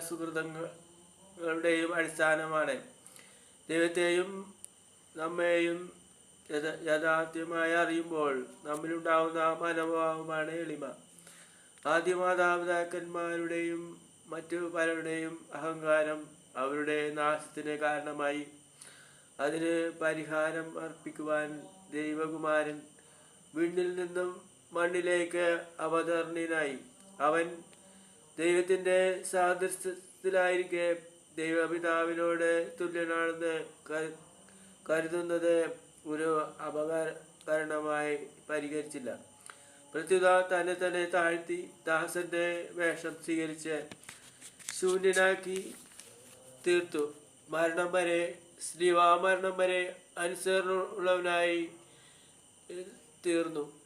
സുഹൃതങ്ങളുടെയും അടിസ്ഥാനമാണ്. ദൈവത്തെയും നമ്മെയും യഥ- യഥാർത്ഥമായി അറിയുമ്പോൾ നമ്മിലുണ്ടാവുന്ന മനോഭാവമാണ് എളിമ. ആദ്യ മാതാപിതാക്കന്മാരുടെയും മറ്റു പലരുടെയും അഹങ്കാരം അവരുടെ നാശത്തിന് കാരണമായി. അതിന് പരിഹാരം അർപ്പിക്കുവാൻ ദൈവകുമാരൻ വീണ്ടിൽ നിന്നും മണ്ണിലേക്ക് അവതരണീനായി. അവൻ ദൈവത്തിന്റെ സാദൃശ്യത്തിലായിരിക്കെ ദൈവപിതാവിനോട് തുല്യനാണെന്ന് കരു- കരുതുന്നത് ഒരു അപകരണമായി പരിഹരിച്ചില്ല. പ്രത്യുത തന്നെ തന്നെ താഴ്ത്തി ദാസന്റെ വേഷം സ്വീകരിച്ച് ശൂന്യനാക്കി തീർത്തു. മരണം വരെ ശ്രീവാമരണം വരെ അനുസരണമുള്ളവനായി തീർന്നു.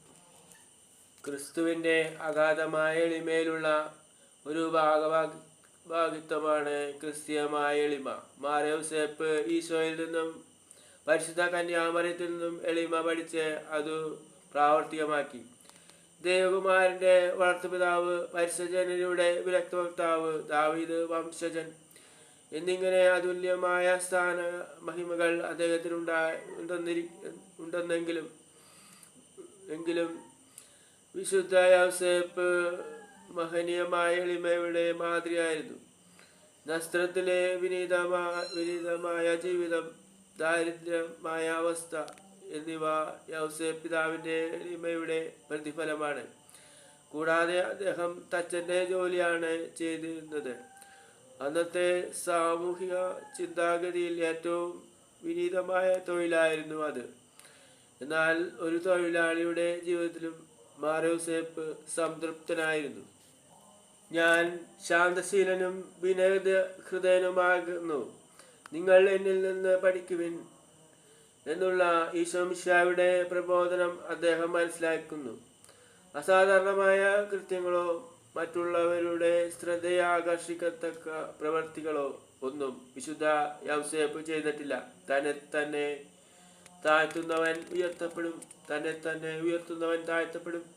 ക്രിസ്തുവിന്റെ അഗാധമായ എളിമയിലുള്ള ഒരു ഭാഗഭാഗ ഭാഗിത്വമാണ് ക്രിസ്തീയമായ എളിമ. മാരവസേപ്പ് ഈശോയിൽ നിന്നും പരിശുദ്ധ കന്യാമരത്തിൽ നിന്നും എളിമ പഠിച്ച് അത് പ്രാവർത്തികമാക്കി. ദേവകുമാരന്റെ വളർത്തുപിതാവ് പരിസജനയുടെ വിരക്ത വക്താവ് ദാവീദ് വംശജൻ എന്നിങ്ങനെ അതുല്യമായ സ്ഥാന മഹിമകൾ അദ്ദേഹത്തിനുണ്ടായി ഉണ്ടെന്നെങ്കിലും എങ്കിലും വിശുദ്ധ യൗസേപ്പ് മഹനീയമായ എളിമയുടെ മാതൃയായിരുന്നു നസ്ത്രത്തിലെ വിനീതമായ വിനീതമായ ജീവിതം ദാരിദ്ര്യമായ അവസ്ഥ എന്നിവ യൗസെ പിതാവിന്റെ എളിമയുടെ പ്രതിഫലമാണ്. കൂടാതെ അദ്ദേഹം തച്ചന്റെ ജോലിയാണ് ചെയ്തിരുന്നത്. അന്നത്തെ സാമൂഹിക ചിന്താഗതിയിൽ ഏറ്റവും വിനീതമായ തൊഴിലായിരുന്നു അത്. എന്നാൽ ഒരു തൊഴിലാളിയുടെ ജീവിതത്തിലും മാരോസേപ്പ് സംതൃപ്തനായിരുന്നു. ഞാൻ ശാന്തശീലനും വിനയത ഹൃദയനുമാകുന്നു നിങ്ങൾ എന്നിൽ നിന്ന് പഠിക്കുവിൻ എന്നുള്ള ഈശോമിശായുടെ പ്രബോധനം അദ്ദേഹം മനസ്സിലാക്കുന്നു. അസാധാരണമായ കൃത്യങ്ങളോ മറ്റുള്ളവരുടെ ശ്രദ്ധയെ ആകർഷിക്കത്തക്ക പ്രവർത്തികളോ ഒന്നും വിശുദ്ധ യൗസേപ്പ് ചെയ്തിട്ടില്ല. തന്നെ തന്നെ താഴ്ത്തുന്നവൻ ഉയർത്തപ്പെടും തന്നെ തന്നെ ഉയർത്തുന്നവൻ താഴ്ത്തപ്പെടും.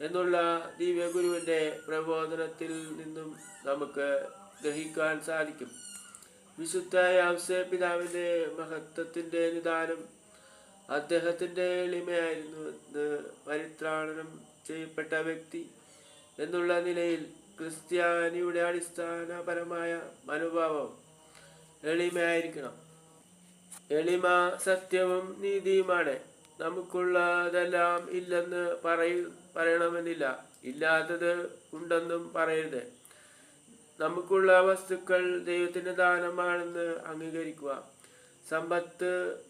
എന്നുള്ള ദിവ്യഗുരുവിന്റെ പ്രബോധനത്തിൽ നിന്നും നമുക്ക് ഗ്രഹിക്കാൻ സാധിക്കും. വിശുദ്ധ യാംസേ പിതാവിന്റെ മഹത്വത്തിന്റെ നിദാനം അദ്ദേഹത്തിന്റെ എളിമയായിരുന്നു എന്ന് പരിത്രാണനം ചെയ്യപ്പെട്ട വ്യക്തി എന്നുള്ള നിലയിൽ ക്രിസ്ത്യാനിയുടെ അടിസ്ഥാനപരമായ മനോഭാവം എളിമയായിരിക്കണം. എളിമ സത്യവും നീതിയുമാണ്. നമുക്കുള്ളതെല്ലാം ഇല്ലെന്ന് പറയ പറയണമെന്നില്ല. ഇല്ലാത്തത് ഉണ്ടെന്നും പറയരുത്. നമുക്കുള്ള വസ്തുക്കൾ ദൈവത്തിന്റെ ദാനമാണെന്ന് അംഗീകരിക്കുക. സമ്പത്ത്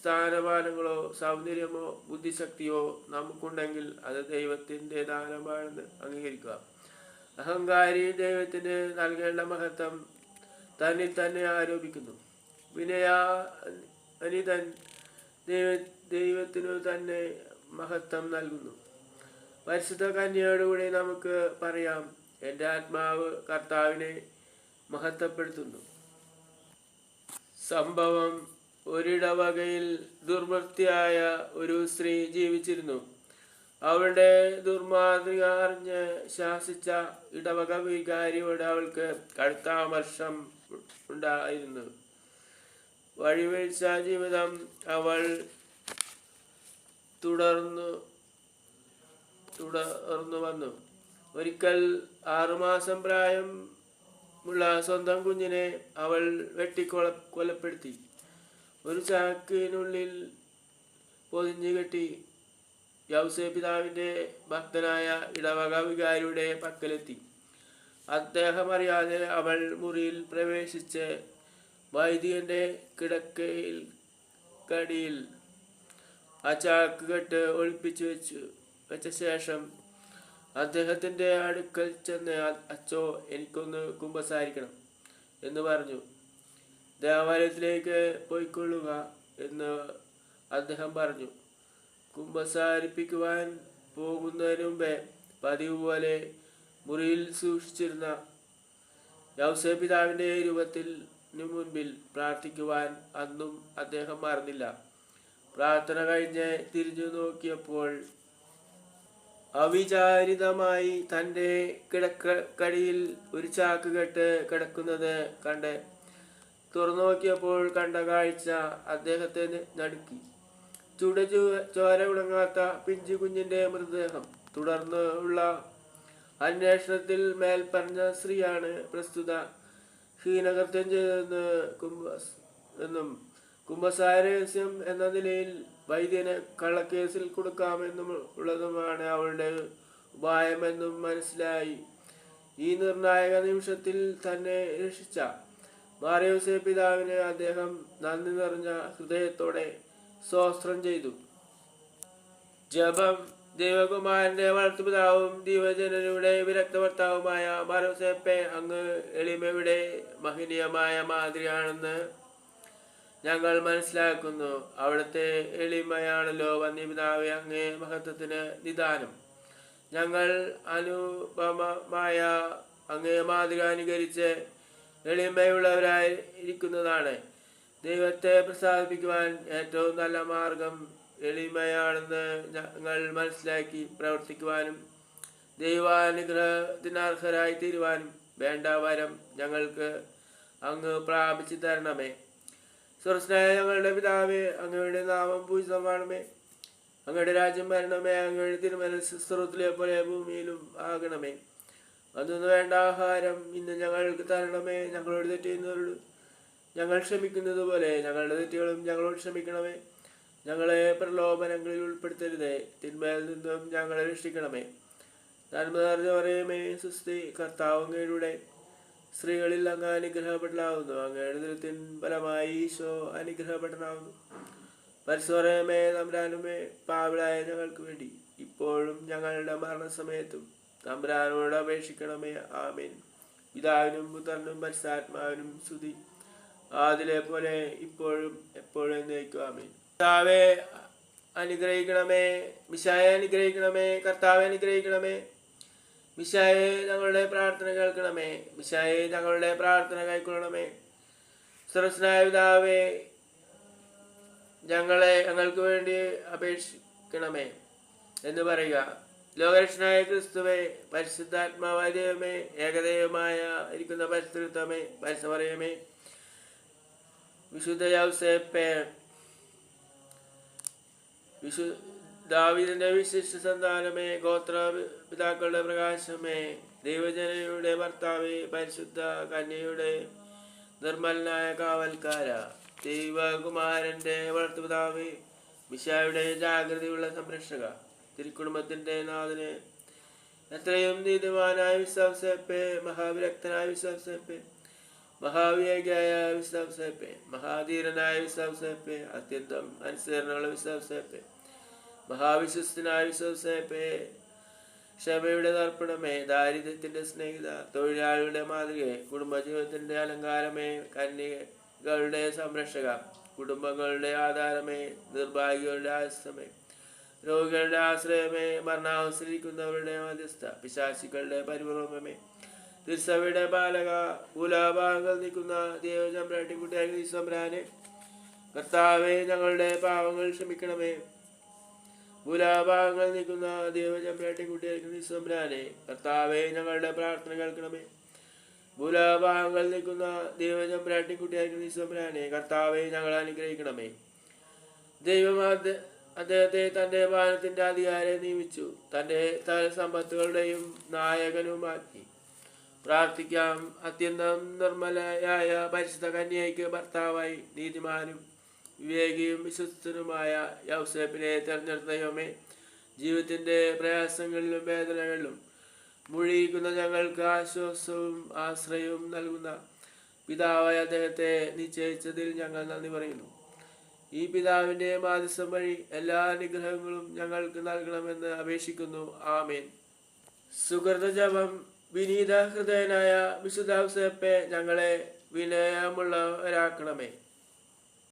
സ്ഥാനമാനങ്ങളോ സൗന്ദര്യമോ ബുദ്ധിശക്തിയോ നമുക്കുണ്ടെങ്കിൽ അത് ദൈവത്തിന്റെ ദാനമാണെന്ന് അംഗീകരിക്കുക. അഹങ്കാരി ദൈവത്തിന് നൽകേണ്ട മഹത്വം തന്നിൽ തന്നെ ആരോപിക്കുന്നു. വിനയ അനിതൻ ദൈവ ദൈവത്തിനു തന്നെ മഹത്വം നൽകുന്നു. പരിശുദ്ധ കന്യയോടുകൂടി നമുക്ക് പറയാം എന്റെ ആത്മാവ് കർത്താവിനെ മഹത്വപ്പെടുത്തുന്നു. സംഭവം ഒരിടവകയിൽ ദുർവൃത്തിയായ ഒരു സ്ത്രീ ജീവിച്ചിരുന്നു. അവളുടെ ദുർമാതൃക അറിഞ്ഞ് ശാസിച്ച ഇടവക വികാരിയോട് അവൾക്ക് കടുത്ത അമർഷം ഉണ്ടായിരുന്നു. വഴിവീഴ്ച ജീവിതം അവൾ തുടർന്നു തുടർന്നു വന്നു. ഒരിക്കൽ ആറുമാസം പ്രായം ഉള്ള സ്വന്തം കുഞ്ഞിനെ അവൾ വെട്ടിക്കൊല കൊലപ്പെടുത്തി. ഒരു ചാക്കിനുള്ളിൽ പൊതിഞ്ഞു കെട്ടി യൗസേ പിതാവിന്റെ ഭക്തനായ ഇടവക വികാരിയുടെ പക്കലെത്തി. അദ്ദേഹം അറിയാതെ അവൾ മുറിയിൽ പ്രവേശിച്ച് വൈദികന്റെ കിടക്കയിൽ കടിയിൽ ആ ചാക്ക് കെട്ട് ഒളിപ്പിച്ചു വെച്ചു. വെച്ച ശേഷം അദ്ദേഹത്തിന്റെ അടുക്കൽ ചെന്ന് "അ- അച്ചോ എനിക്കൊന്ന് കുമ്പസാരിക്കണം എന്ന് പറഞ്ഞു. ദേവാലയത്തിലേക്ക് പോയിക്കൊള്ളുക എന്ന് അദ്ദേഹം പറഞ്ഞു. കുമ്പസാരിപ്പിക്കുവാൻ പോകുന്നതിന് മുമ്പേ പതിവ് പോലെ മുറിയിൽ സൂക്ഷിച്ചിരുന്ന യൗസേ പിതാവിന്റെ രൂപത്തിൽ മുൻപിൽ പ്രാർത്ഥിക്കുവാൻ അന്നും അദ്ദേഹം മറന്നില്ല. പ്രാർത്ഥന കഴിഞ്ഞ് തിരിഞ്ഞു നോക്കിയപ്പോൾ അവിചാരിതമായി തന്റെ കിടക്കടിയിൽ ഒരു ചാക്ക് കെട്ട് കിടക്കുന്നത് കണ്ട് തുറന്നു നോക്കിയപ്പോൾ കണ്ട കാഴ്ച അദ്ദേഹത്തെ നടുക്കി. ചുട ചോര ഉണങ്ങാത്ത പിഞ്ചു കുഞ്ഞിന്റെ മൃതദേഹം. തുടർന്നുള്ള അന്വേഷണത്തിൽ മേൽപ്പറഞ്ഞ സ്ത്രീയാണ് പ്രസ്തുത. ഹീനകൃത്യം ചെയ്തതെന്ന് കുംഭ എന്നും കുംഭസാര രഹസ്യം എന്ന നിലയിൽ വൈദ്യനെ കള്ളക്കേസിൽ കൊടുക്കാമെന്നും ഉള്ളതുമാണ് അവളുടെ ഉപായമെന്നും മനസ്സിലായി. ഈ നിർണായക നിമിഷത്തിൽ തന്നെ രക്ഷിച്ച മാറിയോസെ പിതാവിന് അദ്ദേഹം നന്ദി നിറഞ്ഞ ഹൃദയത്തോടെ സ്വസ്ത്രം ചെയ്തു. ജപം ദൈവകുമാരന്റെ വളർത്തുപിതാവും ദൈവജനരുടെ വിരക്ത ഭർത്താവുമായ മാരോസേപ്പെ അങ്ങ് എളിമയുടെ മഹനീയമായ മാതിരിയാണെന്ന് ഞങ്ങൾ മനസ്സിലാക്കുന്നു. അവിടുത്തെ എളിമയാണല്ലോ വന്യപിതാവെ അങ്ങേ മഹത്വത്തിന് നിദാനം. ഞങ്ങൾ അനുപമമായ അങ്ങേ മാതൃക അനുകരിച്ച് എളിമയുള്ളവരായി ഇരിക്കുന്നതാണ്. ദൈവത്തെ പ്രസാദിപ്പിക്കുവാൻ ഏറ്റവും നല്ല മാർഗം എളിമയാണെന്ന് ഞങ്ങൾ മനസ്സിലാക്കി പ്രവർത്തിക്കുവാനും ദൈവാനുഗ്രഹത്തിനർഹരായി തീരുവാനും വേണ്ട വരം ഞങ്ങൾക്ക് അങ്ങ് പ്രാപിച്ചു തരണമേ. സ്വർസ്നായ ഞങ്ങളുടെ പിതാവേ അങ്ങയുടെ നാമം പൂജിതമാണമേ. അങ്ങയുടെ രാജ്യം വരണമേ അങ്ങയുടെ തിരുമനസ് ശുശ്രൂത്തിലെ പോലെ ഭൂമിയിലും ആകണമേ. അതൊന്നു വേണ്ട ആഹാരം ഇന്ന് ഞങ്ങൾക്ക് തരണമേ ഞങ്ങളോട് തെറ്റിയുന്നവരോട് ഞങ്ങൾ ക്ഷമിക്കുന്നത് പോലെ ഞങ്ങളുടെ തെറ്റുകളും ഞങ്ങളോട് ക്ഷമിക്കണമേ. ഞങ്ങളെ പ്രലോഭനങ്ങളിൽ ഉൾപ്പെടുത്തരുതേ തിന്മയിൽ നിന്നും ഞങ്ങളെ രക്ഷിക്കണമേ. നന്മ നിറഞ്ഞ പറയുമേ സുസ്തി കർത്താവ് അങ്ങയുടെ സ്ത്രീകളിൽ അങ്ങ് അനുഗ്രഹപ്പെടലാവുന്നു. അങ്ങയുടെ ദൃത്തിൻ ഫലമായി ഈശോ അനുഗ്രഹപ്പെടലാവുന്നു പരസ്പരമേ തമ്പ്രാനുമേ പാവിളായ ഞങ്ങൾക്ക് വേണ്ടി. ഇപ്പോഴും ഞങ്ങളുടെ മരണസമയത്തും തമ്പ്രാനോട് അപേക്ഷിക്കണമേ. ആമേൻ. പിതാവിനും പുത്രനും പരിസാത്മാവിനും സ്തുതി. ആതിലെ പോലെ ഇപ്പോഴും എപ്പോഴും എന്നേക്കും. ആമേൻ. കർത്താവെ അനുഗ്രഹിക്കണമേ. മിശായെ അനുഗ്രഹിക്കണമേ. കർത്താവെ അനുഗ്രഹിക്കണമേ. മിശായെ ഞങ്ങളുടെ പ്രാർത്ഥന കേൾക്കണമേ. മിശായെ ഞങ്ങളുടെ പ്രാർത്ഥന കൈക്കൊള്ളണമേ സർവസ്നായ പിതാവേ ഞങ്ങളെ ഞങ്ങൾക്ക് വേണ്ടി അപേക്ഷിക്കണമേ എന്ന് പറയുക. ലോകരക്ഷനായ ക്രിസ്തുവെ പരിശുദ്ധാത്മാവായ ദൈവമേ ഏകദൈവമായ ഇരിക്കുന്ന പരിശുദ്ധമേ പരിസമറിയമേ വിശുദ്ധ യൗസേപ്പേ വിശു ദാവീദിന്റെ വിശിഷ്ട സന്താനമേ ഗോത്ര പിതാക്കളുടെ പ്രകാശമേ ദൈവജനയുടെ ഭർത്താവേ പരിശുദ്ധ കന്യയുടെ നിർമ്മലനായ കാവൽക്കാര ദൈവകുമാരന്റെ വളർത്തുപിതാവേ മിശായുടെ ജാഗ്രതയുള്ള സംരക്ഷക തിരുക്കുടുംബത്തിന്റെ നാഥന്. എത്രയും നീതിമാനായ വിശ്വാസപ്പേ മഹാവിരക്തനായ വിശ്വാസപ്പേ മഹാവിവേകിയായ വിശ്വാസപ്പേ മഹാധീരനായ വിശ്വാസപ്പേ അത്യന്തം അനുസരണമുള്ള വിശ്വാസപ്പേ. മഹാവിശ്വസ്തനായ വിശ്വസേപ്പേ ക്ഷമയുടെ തർപ്പണമേ ദാരിദ്ര്യത്തിന്റെ സ്നേഹിത തൊഴിലാളിയുടെ മാതൃക കുടുംബജീവിതത്തിന്റെ അലങ്കാരമേ കന്യകളുടെ സംരക്ഷക കുടുംബങ്ങളുടെ ആധാരമേ നിർഭാഗ്യങ്ങളുടെ ആശ്രമേ രോഗികളുടെ ആശ്രയമേ മരണാവസരിക്കുന്നവരുടെ മധ്യസ്ഥ പിശാശികളുടെ പരിപൂർവമേ തിരുസഭയുടെ ബാലക ഭൂലാഭാഗങ്ങൾ നിൽക്കുന്ന ദേവചമ്പ്രാട്ടിക്കുട്ടിയായി സംബ്രാനെ കർത്താവെ ഞങ്ങളുടെ പാവങ്ങൾ ക്ഷമിക്കണമേ. ഭൂലാഭാഗങ്ങൾ നിൽക്കുന്ന ദേവചമ്പ്രാട്ടിക്കുട്ടിയായി സംബ്രാനെ കർത്താവെ ഞങ്ങളുടെ പ്രാർത്ഥന കേൾക്കണമേ. മൂലാഭാഗങ്ങൾ നിൽക്കുന്ന ദേവചമ്പ്രാട്ടിക്കുട്ടിയായി സംബ്രാനെ കർത്താവെ ഞങ്ങൾ അനുഗ്രഹിക്കണമേ. ദൈവം അദ്ദേഹത്തെ തന്റെ ഭാരത്തിന്റെ അധികാരെ നിയമിച്ചു. തന്റെ സമ്പത്തുകളുടെയും നായകനുമാക്കി പ്രാർത്ഥിക്കാം. അത്യന്തം നിർമ്മലയായ പരിശുദ്ധ കന്യയ്ക്ക് ഭർത്താവായി നീതിമാനും വിവേകിയും വിശ്വസ്തനുമായ യൗസേപ്പിനെ തെരഞ്ഞെടുത്ത ദൈവമേ ജീവിതത്തിന്റെ പ്രയാസങ്ങളിലും വേദനകളിലും മുഴിയിക്കുന്ന ഞങ്ങൾക്ക് ആശ്വാസവും ആശ്രയവും നൽകുന്ന പിതാവായ അദ്ദേഹത്തെ നിശ്ചയിച്ചതിൽ ഞങ്ങൾ നന്ദി പറയുന്നു. ഈ പിതാവിന്റെ മാധ്യസ്ഥം വഴി എല്ലാ അനുഗ്രഹങ്ങളും ഞങ്ങൾക്ക് നൽകണമെന്ന് അപേക്ഷിക്കുന്നു. ആമേൻ. സുഹൃതജപം വിനീത ഹൃദയനായ വിശുദ്ധാംസപ്പെ ഞങ്ങളെ വിനയമുള്ളവരാക്കണമേ.